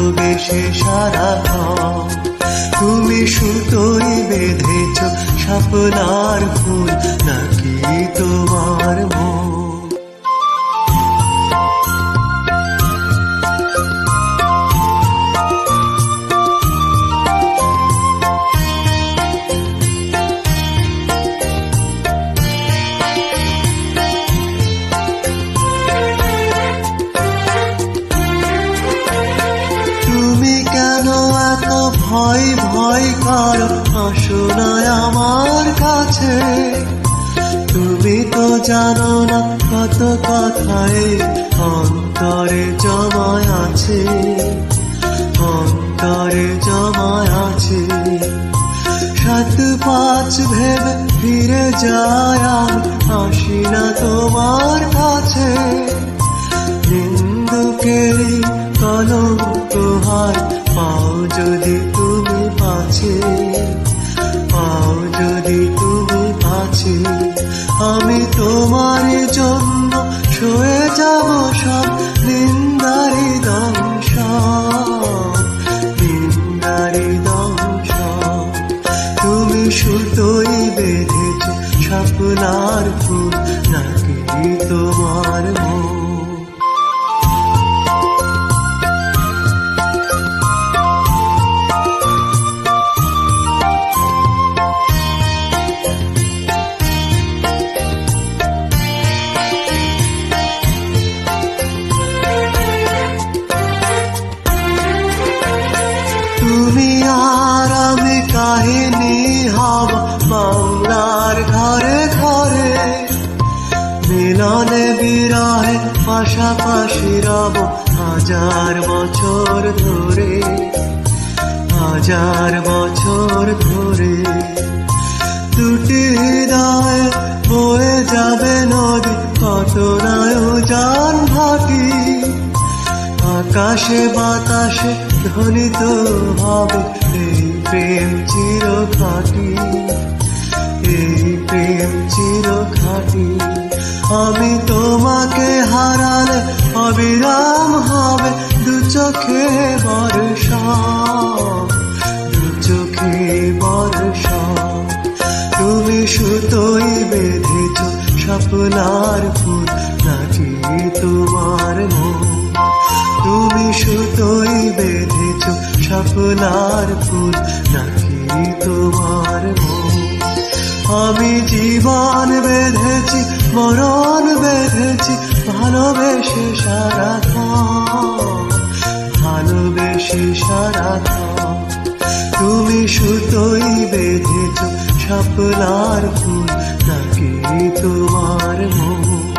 ভালোবেসে সারা তুমি সুতোই বেঁধেছ সাপলার ফুল নাকি ভয় ভয় করো আসো না আমার কাছে। তুমি তো জানো না কত কথায় অন্তরে জমায় আছে। অন্তরে জমায় আছে। সাত পাঁচ ভেবে ফিরে যায় আসি না তোমার কাছে। কলম তোহার পাও যদি পাছে পাও যদি তুমি আছে আমি তোমার জন্য শুয়ে যাব সব নিন্দারি দংশ নিন্দারি দংশ আর আমি কাহিনী হব বাংলার ঘরে ঘরে মিলনে বিরহে পাশাপাশি রব হাজার বছর ধরে হাজার বছর ধরে দুটি হৃদয় বয়ে যাবে নদী কত নয় জান ভাটি আকাশে বাতাসে ধ্বনিত হবে এই প্রেম চির খাটি এই প্রেম চির খাটি আমি তোমাকে হারালে অবিরাম হবে দু চোখে বর্ষা। দু চোখে বর্ষা। তুমি সুতোই বেঁধেছ স্বপ্নার ফুল, নাকি তোমার মন? তুমি সুতোই বেঁধেছ সপনার ফুল, নাকি তোমার আমি জীবন বেঁধেছি, মরণ বেঁধেছি, ভালোবেসে সারা ভালোবেসে সারা তুমি সুতোই বেঁধেছ সপনার ফুল, নাকি তোমার মন?